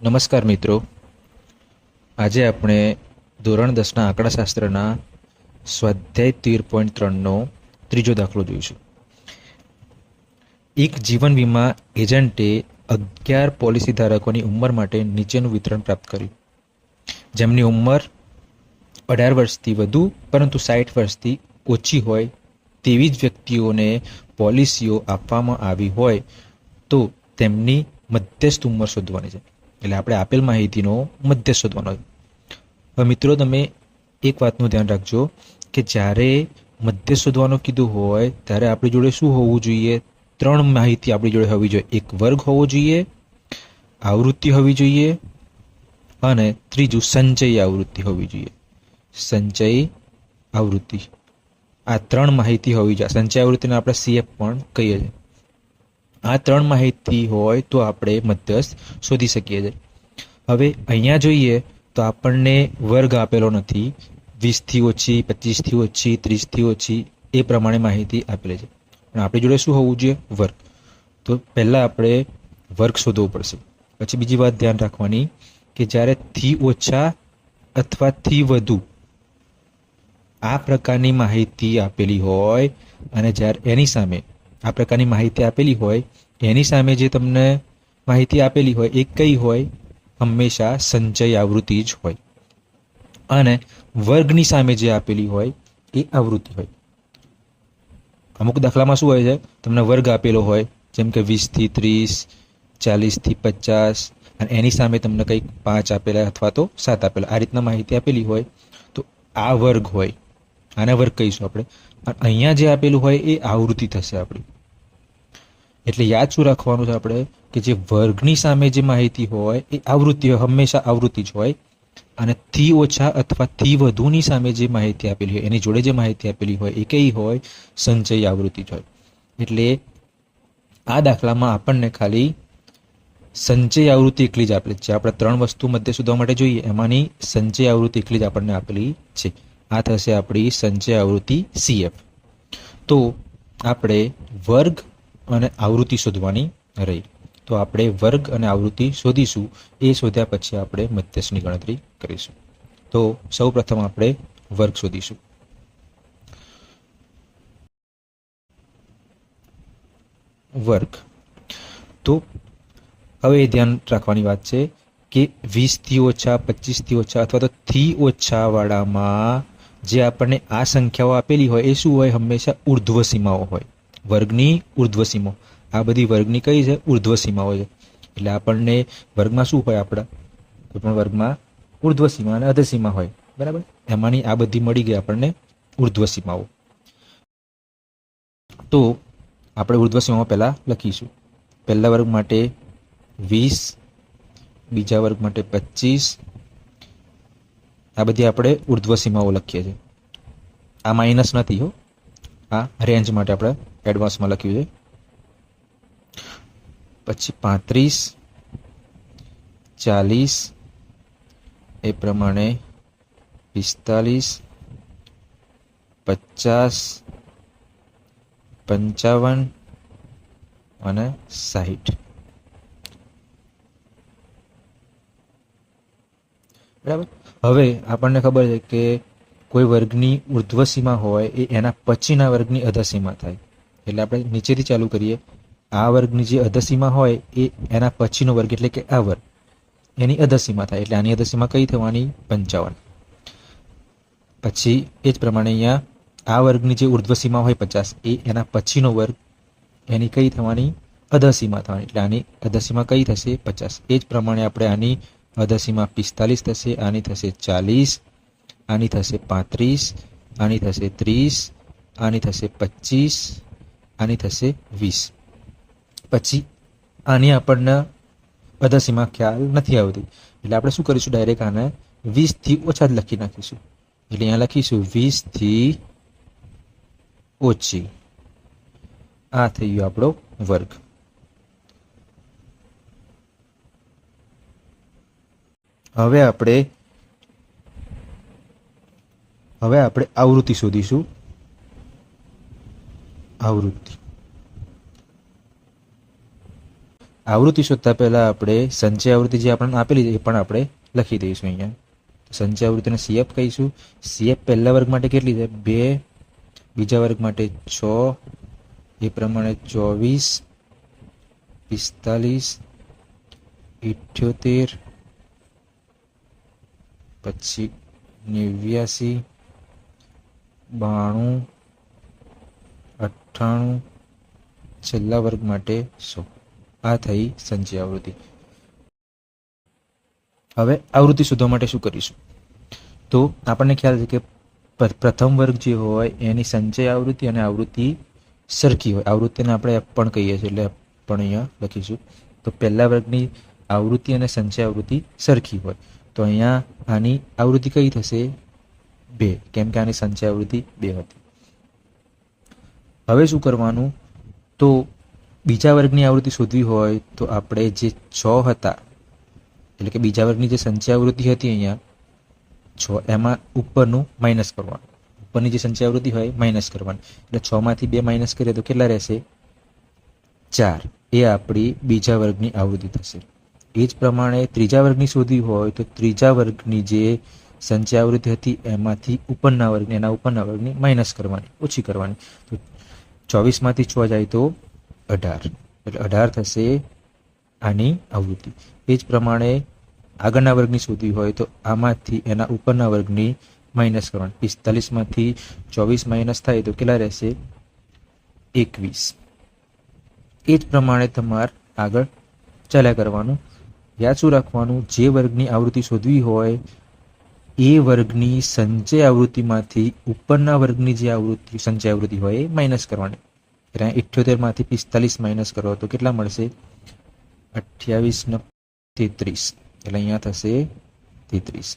નમસ્કાર મિત્રો. આજે આપણે ધોરણ દસના આંકડાશાસ્ત્રના સ્વાધ્યાય તેર પોઈન્ટ ત્રણનો ત્રીજો દાખલો જોઈશું. એક જીવન વીમા એજન્ટે અગિયાર પોલિસી ધારકોની ઉંમર માટે નીચેનું વિતરણ પ્રાપ્ત કર્યું. જેમની ઉંમર અઢાર વર્ષથી વધુ પરંતુ સાઠ વર્ષથી ઓછી હોય તેવી જ વ્યક્તિઓને પોલિસીઓ આપવામાં આવી હોય તો તેમની મધ્યસ્થ ઉંમર શોધવાની છે. એટલે આપણે આપેલ માહિતીનો મધ્ય શોધવાનો હવે મિત્રો, તમે એક વાતનું ધ્યાન રાખજો કે જ્યારે મધ્ય શોધવાનું કીધું હોય, ત્યારે આપણી જોડે શું હોવું જોઈએ? ત્રણ માહિતી આપણી જોડે હોવી જોઈએ. એક વર્ગ હોવો જોઈએ, આવૃત્તિ હોવી જોઈએ અને ત્રીજું સંચય આવૃત્તિ હોવી જોઈએ. સંચય આવૃત્તિ. આ ત્રણ માહિતી હોવી જોઈએ. સંચય આવૃત્તિને આપણે સીએફ પણ કહીએ છીએ. આ ત્રણ માહિતી હોય તો આપણે મધ્યસ્થ શોધી શકીએ છીએ. હવે અહીંયા જોઈએ તો આપણને વર્ગ આપેલો નથી. વીસથી ઓછી, પચીસથી ઓછી, ત્રીસથી ઓછી એ પ્રમાણે માહિતી આપેલી છે. પણ આપણી જોડે શું હોવું જોઈએ? વર્ગ. તો પહેલાં આપણે વર્ગ શોધવો પડશે. પછી બીજી વાત ધ્યાન રાખવાની કે જ્યારે થી ઓછા અથવા થી વધુ આ પ્રકારની માહિતી આપેલી હોય અને જ્યારે એની સામે આ પ્રકારની માહિતી આપેલી હોય, એની સામે જે તમને માહિતી આપેલી હોય, એ કઈ હોય, હંમેશા સંચય આવૃત્તિ જ હોય. અને વર્ગની સામે જે આપેલી હોય, એ આવૃત્તિ હોય. અમુક દાખલામાં શું હોય છે, તમને વર્ગ આપેલો હોય, જેમ કે વીસથી ત્રીસ, ચાલીસથી પચાસ, અને એની સામે તમને કંઈક પાંચ આપેલા અથવા તો સાત આપેલા. આ રીતના માહિતી આપેલી હોય, તો આ વર્ગ હોય. આને વર્ગ કહીશું આપણે. અને અહીંયા જે આપેલું હોય, એ આવૃત્તિ થશે આપણી. એટલે યાદ શું રાખવાનું છે આપણે? કે જે વર્ગની સામે જે માહિતી હોય, એ આવૃત્તિ હંમેશા આવૃત્તિ જ હોય. અને થી ઓછા અથવા થી વધુની સામે જે માહિતી આપેલી હોય, એની જોડે જે માહિતી આપેલી હોય, એ કઈ હોય? સંચય આવૃત્તિ જ હોય. એટલે આ દાખલામાં આપણને ખાલી સંચય આવૃત્તિ એકલી જ આપેલી છે. આપણે ત્રણ વસ્તુ મધ્ય શોધવા માટે જોઈએ, એમાંની સંચય આવૃત્તિ એકલી જ આપણને આપેલી છે. આ થશે આપણી સંચય આવૃત્તિ સીએફ તો આપણે વર્ગ અને આવૃત્તિ શોધવાની રહી. તો આપણે વર્ગ અને આવૃત્તિ શોધીશું. એ શોધ્યા પછી આપણે મધ્યસ્થની ગણતરી કરીશું. તો સૌ પ્રથમ આપણે વર્ગ શોધીશું. વર્ગ. તો હવે ધ્યાન રાખવાની વાત છે કે વીસથી ઓછા, પચીસથી ઓછા અથવા તો થી ઓછા વાળામાં જે આપણને આ સંખ્યાઓ આપેલી હોય એ શું હોય? હંમેશા ઉર્ધ્વ સીમાઓ હોય. વર્ગની ઉર્ધ્વ સીમાઓ આ બધી વર્ગની કઈ છે? ઉર્ધ્વ સીમાઓ છે. એટલે આપણને વર્ગમાં શું હોય આપણા? કોઈ પણ વર્ગમાં ઉર્ધ્વ સીમા અને અધસીમા હોય. બરાબર? એમાંની આ બધી મળી ગઈ આપણને ઉર્ધ્વ સીમાઓ તો આપણે ઉર્ધ્વ સીમાઓ પહેલાં લખીશું. પહેલા વર્ગ માટે વીસ, બીજા વર્ગ માટે પચીસ. આ બધી આપણે ઉર્ધ્વ સીમાઓ લખીએ છીએ. આ માઇનસ નથી હો. આ રેન્જ માટે આપણે એડવાન્સમાં લખ્યું છે. પછી પાંત્રીસ, ચાલીસ, એ પ્રમાણે પિસ્તાલીસ, પચાસ, પંચાવન અને સાહીઠ. બરાબર? હવે આપણને ખબર છે કે કોઈ વર્ગની ઉર્ધ્વ સીમા હોય એ એના પછીના વર્ગની અધસીમા થાય. એટલે આપણે નીચેથી ચાલુ કરીએ. આ વર્ગની જે અધસીમા હોય એ એના પછીનો વર્ગ એટલે કે આ વર્ગ. એની અધસીમા થાય એટલે આની અધસીમા કઈ થવાની? પંચાવન. પછી એ જ પ્રમાણે અહીંયા આ વર્ગની જે ઉર્ધ્વસીમા હોય પચાસ, એ એના પછીનો વર્ગ એની કઈ થવાની? અધસીમા થવાની. એટલે આની અધસીમા કઈ થશે? પચાસ. એ જ પ્રમાણે આપણે આની અધસીમા પિસ્તાલીસ થશે, આની થશે ચાલીસ, આની થશે પાંત્રીસ, આની થશે ત્રીસ, આની થશે પચીસ આની થશે વીસ. પછી આની આપણને બધા સીમા ખ્યાલ નથી આવતી. એટલે આપણે શું કરીશું? ડાયરેક્ટ આને વીસથી ઓછા જ લખી નાખીશું. એટલે અહીંયા લખીશું વીસથી ઓછી. આ થઈ ગયો આપણો વર્ગ. હવે આપણે હવે આપણે આવૃત્તિ શોધીશું. આવૃત્તિ. આવૃત્તિ શોધતા પહેલાં આપણે સંચય આવૃત્તિ જે આપણને આપેલી છે એ પણ આપણે લખી દઈશું અહીંયા. સંચય આવૃત્તિને સીએફ કહીશું. સીએફ પહેલા વર્ગ માટે કેટલી છે? બે. બીજા વર્ગ માટે છ. એ પ્રમાણે ચોવીસ, પિસ્તાલીસ, ઇઠ્યોતેર, પછી નેવ્યાસી, બાણું અઠ્ઠાણું છેલ્લા વર્ગ માટે સો. આ થઈ સંચય આવૃત્તિ. હવે આવૃત્તિ શોધવા માટે શું કરીશું? તો આપણને ખ્યાલ છે કે પ્રથમ વર્ગ જે હોય એની સંચય આવૃત્તિ અને આવૃત્તિ સરખી હોય. આવૃત્તિને આપણે પણ કહીએ છીએ, એટલે પણ અહીંયા લખીશું. તો પહેલા વર્ગની આવૃત્તિ અને સંચય આવૃત્તિ સરખી હોય. તો અહીંયા આની આવૃત્તિ કઈ થશે? બે. કેમ કે આની સંચય આવૃત્તિ બે હતી. હવે શું કરવાનું? તો બીજા વર્ગની આવૃત્તિ શોધવી હોય તો આપણે જે છ હતા, એટલે કે બીજા વર્ગની જે સંચય આવૃત્તિ હતી અહીંયા, છ, એમાં ઉપરનું માઇનસ કરવાનું. ઉપરની જે સંચય આવૃત્તિ હોય માઇનસ કરવાની. એટલે છમાંથી બે માઇનસ કરીએ તો કેટલા રહેશે? ચાર. એ આપણી બીજા વર્ગની આવૃત્તિ થશે. એ જ પ્રમાણે ત્રીજા વર્ગની શોધવી હોય તો ત્રીજા વર્ગની જે સંચય આવૃત્તિ હતી એમાંથી ઉપરના વર્ગની, એના ઉપરના વર્ગની માઇનસ કરવાની, ઓછી કરવાની. તો ચોવીસમાંથી છ જાય તો અઢાર. એટલે અઢાર થશે આની આવૃત્તિ. એ જ પ્રમાણે આગળના વર્ગની શોધવી હોય તો આમાંથી એના ઉપરના વર્ગની માઇનસ કરવાની. પિસ્તાલીસમાંથી ચોવીસ માઇનસ થાય તો કેટલા રહેશે? એકવીસ. એ જ પ્રમાણે તમારે આગળ ચાલ્યા કરવાનું. યાદ શું રાખવાનું? જે વર્ગની આવૃત્તિ શોધવી હોય એ વર્ગની સંચય આવૃત્તિમાંથી, ઉપરના વર્ગની જે આવૃત્તિ, સંચય આવૃત્તિ હોય, એ માઇનસ કરવાની. એટલે ઇઠ્યોતેરમાંથી પિસ્તાલીસ માઇનસ કરો, તો કેટલા મળશે? અઠ્યાવીસ ને તેત્રીસ. એટલે અહીંયા થશે તેત્રીસ.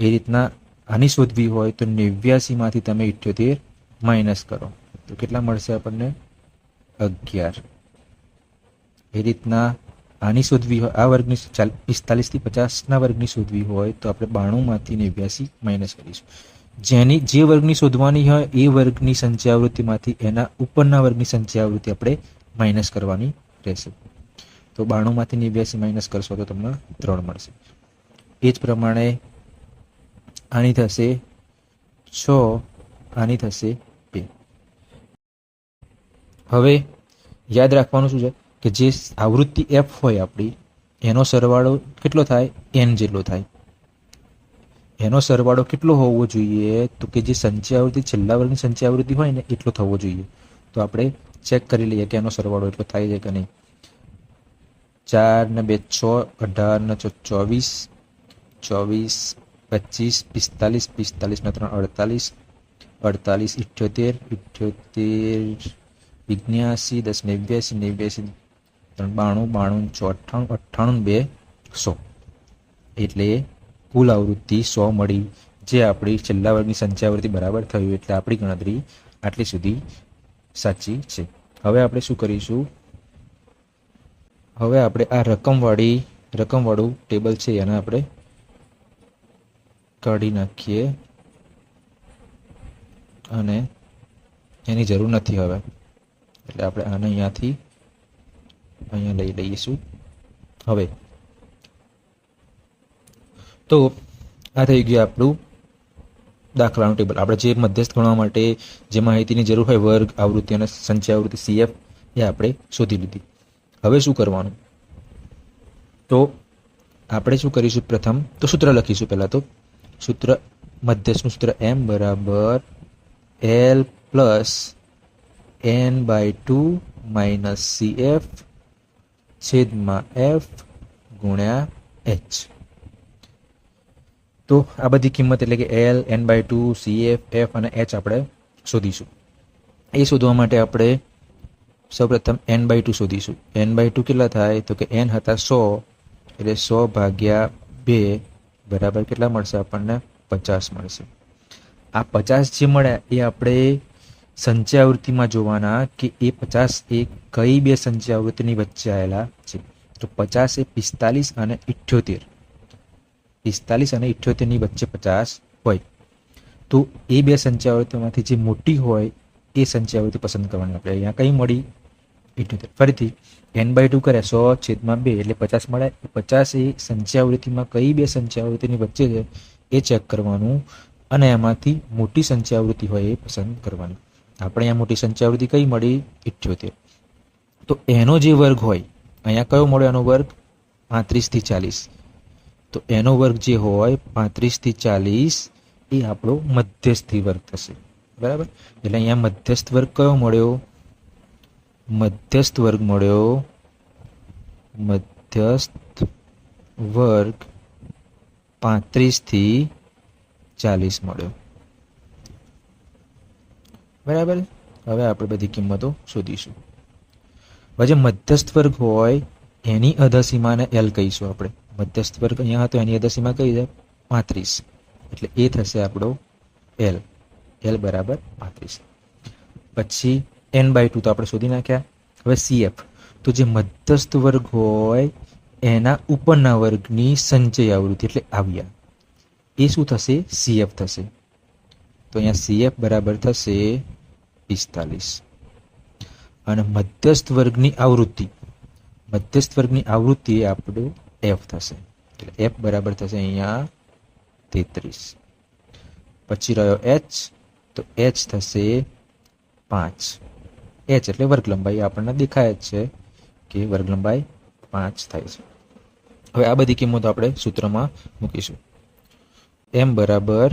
એ રીતના આની શોધવી હોય, તો નેવ્યાસીમાંથી તમે ઇઠ્યોતેર માઇનસ કરો. તો કેટલા મળશે આપણને? અગિયાર. એ રીતના આની શોધવી હોય, આ વર્ગની પિસ્તાલીસથી પચાસના વર્ગની શોધવી હોય, તો આપણે બાણુંમાંથી નેવ્યાસી માઇનસ કરીશું. જેની, જે વર્ગની શોધવાની હોય, એ વર્ગની સંચયાવૃત્તિમાંથી એના ઉપરના વર્ગની સંચયાવૃત્તિ આપણે માઇનસ કરવાની રહેશે. તો બાણુંમાંથી નેવ્યાસી માઇનસ કરશો તો તમને ત્રણ મળશે. એ જ પ્રમાણે આની થશે છ, આની થશે બે. હવે યાદ રાખવાનું શું છે? કે જે આવૃત્તિ એફ હોય આપણી, એનો સરવાળો કેટલો થાય? એન જેટલો થાય. એનો સરવાળો કેટલો હોવો જોઈએ? તો કે જે સંચય આવૃત્તિ, છેલ્લા વર્ગની સંચય આવૃત્તિ હોય ને, એટલો થવો જોઈએ. તો આપણે ચેક કરી લઈએ કે એનો સરવાળો એટલો થાય છે કે નહીં. ચાર ને બે છ, અઢાર ને ચોવીસ ચોવીસ, પચીસ, પિસ્તાલીસ પિસ્તાલીસ ને ત્રણ, અડતાલીસ અડતાલીસ, ઇઠ્યોતેર ઇઠ્યોતેર ઓગણ્યાસી દસ નેવ્યાસી નેવ્યાસી બાણું બાણું અઠ્ઠાણું અઠ્ઠાણું, બે, સો. એટલે કુલ આવૃત્તિ સો મળી. જે આપણી છેલ્લા વર્ગની સંખ્યાવૃત્તિ બરાબર થયું એટલે આપણી ગણતરી આટલી સુધી સાચી છે. હવે આપણે શું કરીશું? હવે આપણે આ રકમવાળી, રકમવાળું ટેબલ છે એને આપણે કાઢી નાખીએ. અને એની જરૂર નથી હવે. એટલે આપણે આને અહીંયાથી અહીંયા લઈ લઈશું. હવે તો આ થઈ ગયું આપણું દાખલાનું ટેબલ. આપણે જે મધ્યસ્થ ગણવા માટે જે માહિતીની જરૂર હોય, વર્ગ, આવૃત્તિ અને સંચય આવૃત્તિ, સીએફ, એ આપણે શોધી લીધી. હવે શું કરવાનું? તો આપણે શું કરીશું પ્રથમ? તો સૂત્ર લખીશું પહેલાં તો. સૂત્ર, મધ્યસ્થનું સૂત્ર એમ બરાબર L plus N by two minus C F છેદમાં એફ ગુણ્યા એચ તો આ બધી કિંમત એટલે કે L N by two C F F અને એચ આપણે શોધીશું. એ શોધવા માટે આપણે સૌપ્રથમ એન બાય ટુ શોધીશું. એન બાય ટુ કેટલા થાય? તો કે એન હતા સો, એટલે સો ભાગ્યા બે બરાબર કેટલા મળશે? આપણને પચાસ મળશે. આ પચાસ જે મળ્યા એ આપણે સંચયાવૃત્તિમાં જોવાના કે એ પચાસ એ કઈ બે સંચયાવૃત્તિની વચ્ચે આવેલા છે? તો પચાસ એ પિસ્તાલીસ અને ઇઠ્યોતેર. પિસ્તાલીસ અને ઇઠ્યોતેરની વચ્ચે પચાસ હોય. તો એ બે સંચયાવૃત્તિમાંથી જે મોટી હોય, એ સંચયાવૃત્તિ પસંદ કરવાની. આપણે અહીંયા કઈ મળી? ઇઠ્યોતેર. ફરીથી એન બાય ટુ કરે, સો છેદમાં બે, એટલે પચાસ મળે. પચાસ એ સંખ્યાવૃત્તિમાં કઈ બે સંખ્યાવૃત્તિની વચ્ચે છે, એ ચેક કરવાનું. અને એમાંથી મોટી સંખ્યાવૃત્તિ હોય, એ પસંદ કરવાની. આપણે અહીંયા મોટી સંખ્યાવૃત્તિ કઈ મળી? ઇઠ્યોતેર. તો એનો જે વર્ગ હોય, અહીંયા કયો મળ્યો એનો વર્ગ? પાંત્રીસથી ચાલીસ. તો એનો વર્ગ જે હોય પાંત્રીસથી ચાલીસ, એ આપણો મધ્યસ્થી વર્ગ થશે. બરાબર? એટલે અહીંયા મધ્યસ્થ વર્ગ કયો મળ્યો? મધ્યસ્થ વર્ગ મળ્યો. મધ્યસ્થ વર્ગ પાંત્રીસથી ચાલીસ મળ્યો. બરાબર? હવે આપણે બધી કિંમતો શોધીશું. હવે જે મધ્યસ્થ વર્ગ હોય, એની અધસીમાને એલ કહીશું આપણે. મધ્યસ્થ વર્ગ અહીંયા હતો, એની અધસીમા કઈ છે? પાંત્રીસ. એટલે એ થશે આપણો એલ એલ બરાબર પાંત્રીસ. પછી એન બાય ટુ તો આપણે શોધી નાખ્યા. હવે સીએફ તો જે મધ્યસ્થ વર્ગ હોય, એના ઉપરના વર્ગની સંચય આવૃત્તિ એટલે આવ્યા. એ શું થશે? સીએફ થશે. તો અહીંયા સીએફ બરાબર થશે પિસ્તાલીસ. અને મધ્યસ્થ વર્ગની આવૃત્તિ. મધ્યસ્થ વર્ગની આવૃત્તિ એ આપણું એફ થશે. એટલે એફ બરાબર થશે અહીંયા તેત્રીસ. પછી રહ્યો એચ તો એચ થશે પાંચ. એચ એટલે વર્ગ લંબાઈ આપણને દેખાય જ છે કે વર્ગ લંબાઈ પાંચ થાય છે. હવે આ બધી કિંમતો આપણે સૂત્રમાં મૂકીશું. એમ બરાબર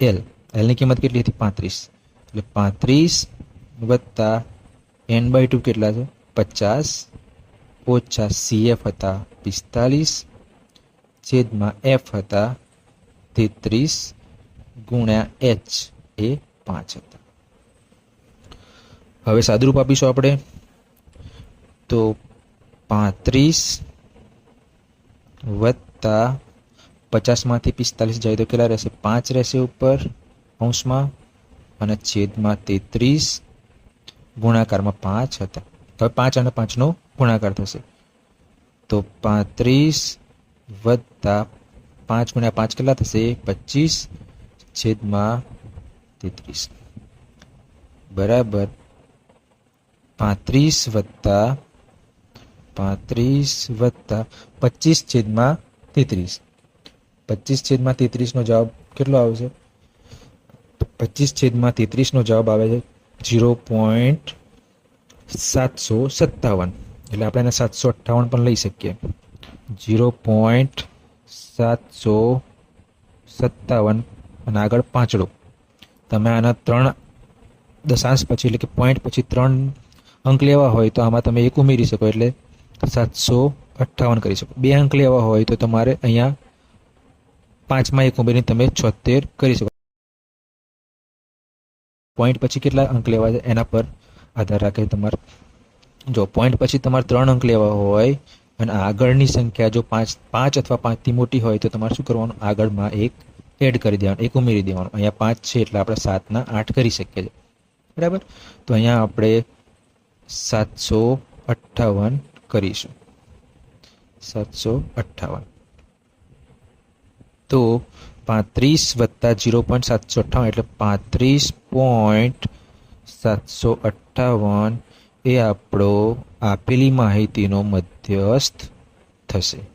એલ એલની કિંમત કેટલી હતી? પાંત્રીસ. એટલે પાંત્રીસ વત્તા એન બાય ટુ કેટલા છે? પચાસ ઓછા સીએફ હતા પિસ્તાલીસ, છેદમાં એફ હતા તેત્રીસ, ગુણ્યા એચ એ પાંચ હતા. હવે સાદુરૂપ આપીશું આપણે. તો પાંત્રીસ વત્તા પચાસમાંથી પિસ્તાલીસ જાય તો કેટલા રહેશે? પાંચ રહેશે ઉપર અંશમાં. અને છેદમાં તેત્રીસ ગુણાકારમાં પાંચ હતા. હવે પાંચ અને પાંચનો ગુણાકાર થશે. તો પાંત્રીસ વત્તા પાંચ ગુણ્યા પાંચ કેટલા થશે? પચીસ છેદમાં તેત્રીસ. બરાબર. પાંત્રીસ વત્તા પાંત્રીસ વત્તા પચીસ છેદમાં તેત્રીસ. પચીસ છેદમાં તેત્રીસનો જવાબ કેટલો આવશે? પચીસ છેદમાં તેત્રીસનો જવાબ આવે છે. ઝીરો પોઈન્ટ સાતસો સત્તાવન. એટલે આપણે એને સાતસો અઠ્ઠાવન પણ લઈ શકીએ. જીરો પોઈન્ટ સાતસો સત્તાવન અને આગળ પાંચડો. તમે આના ત્રણ દશાંશ પછી એટલે કે પોઈન્ટ પછી ત્રણ અંક લેવા હોય તો આમાં તમે એક ઉમેરી શકો એટલે સાતસો અઠ્ઠાવન કરી શકો. બે અંક લેવા હોય તો તમારે અહીંયા પાંચમાં એક ઉમેરીને તમે છોતેર કરી શકો. પોઈન્ટ પછી કેટલા અંક લેવા છે એના પર આધાર રાખે તમારે. જો પોઈન્ટ પછી તમારે ત્રણ અંક લેવા હોય અને આગળની સંખ્યા જો પાંચ પાંચ અથવા પાંચથી મોટી હોય તો તમારે શું કરવાનું? આગળમાં એક એડ કરી દેવાનું, એક ઉમેરી દેવાનું. અહીંયા પાંચ છે એટલે આપણે સાતના આઠ કરી શકીએ છીએ. બરાબર? તો અહીંયા આપણે સાતસો અઠ્ઠાવન કરીશું. સાતસો અઠ્ઠાવન. તો પાંત્રીસ વત્તા જીરો પોઈન્ટ સાતસો અઠ્ઠાવન એટલે પાંત્રીસ પોઈન્ટ સાતસો અઠ્ઠાવન એ આપણો આપેલી માહિતીનો મધ્યસ્થ થશે.